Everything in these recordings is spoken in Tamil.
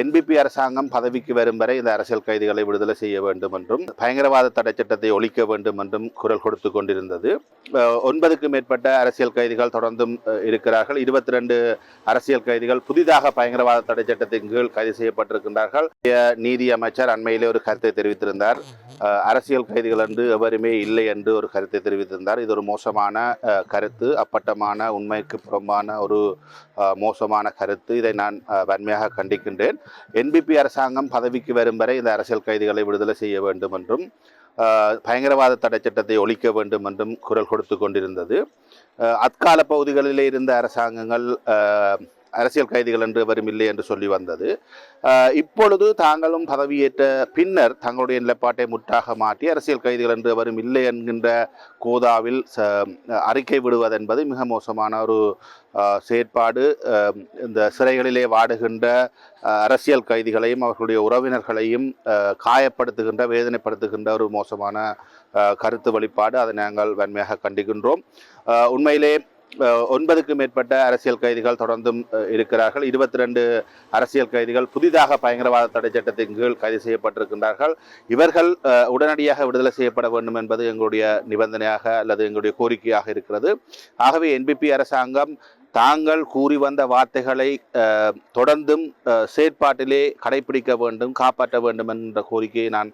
என்பிபி அரசாங்கம் பதவிக்கு வரும் வரை இந்த அரசியல் கைதிகளை விடுதலை செய்ய வேண்டும் என்றும் பயங்கரவாத தடை சட்டத்தை ஒழிக்க வேண்டும் என்றும் குரல் கொடுத்து கொண்டிருந்தது. ஒன்பதுக்கும் மேற்பட்ட அரசியல் கைதிகள் தொடர்ந்தும் இருக்கிறார்கள். இருபத்தி ரெண்டு அரசியல் கைதிகள் புதிதாக பயங்கரவாத தடை சட்டத்தின் கீழ் கைது செய்யப்பட்டிருக்கின்றார்கள். நீதி அமைச்சர் அண்மையிலே ஒரு கருத்தை தெரிவித்திருந்தார். அரசியல் கைதிகள் என்று எவருமே இல்லை என்று ஒரு கருத்தை தெரிவித்திருந்தார். இது ஒரு மோசமான கருத்து அப்பட்டமான உண்மைக்கு புறம்பான ஒரு மோசமான கருத்து. இதை நான் வன்மையாக கண்டிக்கின்றேன். என்பிபி அரசாங்கம் பதவிக்கு வரும் வரை இந்த அரசியல் கைதிகளை விடுதலை செய்ய வேண்டும் என்றும் பயங்கரவாத தடை சட்டத்தை ஒழிக்க வேண்டும் என்றும் குரல் கொடுத்து கொண்டிருந்தது. அஹ், அக்கால பகுதிகளிலே இருந்த அரசாங்கங்கள் அரசியல் கைதிகள் என்று வரும் இல்லை என்று சொல்லி வந்தது. இப்பொழுது தாங்களும் பதவியேற்ற பின்னர் தங்களுடைய நிலைப்பாட்டை முற்றாக மாற்றி அரசியல் கைதிகள் என்று வரும் இல்லை என்கின்ற கோதாவில் ச அறிக்கை விடுவது என்பது மிக மோசமான ஒரு செயற்பாடு. இந்த சிறைகளிலே வாடுகின்ற அரசியல் கைதிகளையும் அவர்களுடைய உறவினர்களையும் காயப்படுத்துகின்ற வேதனைப்படுத்துகின்ற ஒரு மோசமான கருத்து வெளிப்பாடு அதை நாங்கள் வன்மையாக கண்டிக்கின்றோம். உண்மையிலே ஒன்பதுக்கும் மேற்பட்ட அரசியல் கைதிகள் தொடர்ந்தும் இருக்கிறார்கள். இருபத்தி ரெண்டு அரசியல் கைதிகள் புதிதாக பயங்கரவாத தடை சட்டத்தின் கீழ் கைது செய்யப்பட்டிருக்கின்றார்கள். இவர்கள் உடனடியாக விடுதலை செய்யப்பட வேண்டும் என்பது எங்களுடைய நிபந்தனையாக அல்லது எங்களுடைய கோரிக்கையாக இருக்கிறது. ஆகவே என்பிபி அரசாங்கம் தாங்கள் கூறி வந்த வார்த்தைகளை தொடர்ந்தும் செயற்பாட்டிலே கடைபிடிக்க வேண்டும் காப்பாற்ற வேண்டும் என்ற கோரிக்கையை நான்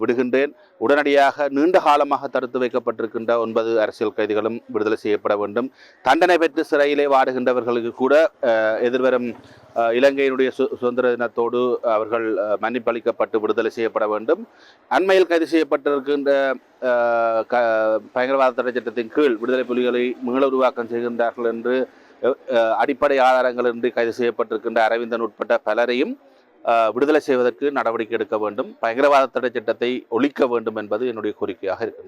விடுகின்றேன். உடனடியாக நீண்ட காலமாக தடுத்து வைக்கப்பட்டிருக்கின்ற ஒன்பது அரசியல் கைதிகளும் விடுதலை செய்யப்பட வேண்டும். தண்டனை பெற்று சிறையிலே வாடுகின்றவர்களுக்கு கூட எதிர்வரும் இலங்கையினுடைய சு சுதந்திர தினத்தோடு அவர்கள் மன்னிப்பளிக்கப்பட்டு விடுதலை செய்யப்பட வேண்டும். அண்மையில் கைது செய்யப்பட்டிருக்கின்ற க பயங்கரவாத தடை சட்டத்தின் கீழ் விடுதலை புலிகளை மீள உருவாக்கம் செய்கின்றார்கள் என்று அடிப்படை ஆதாரங்கள் அடிப்படை ஆதாரங்களின்றி கைது செய்யப்பட்டிருக்கின்ற அரவிந்தன் உட்பட்ட பலரையும் விடுதலை செய்வதற்கு நடவடிக்கை எடுக்க வேண்டும். பயங்கரவாத தடை சட்டத்தை ஒழிக்க வேண்டும் என்பது என்னுடைய கோரிக்கையாக இருக்கிறது.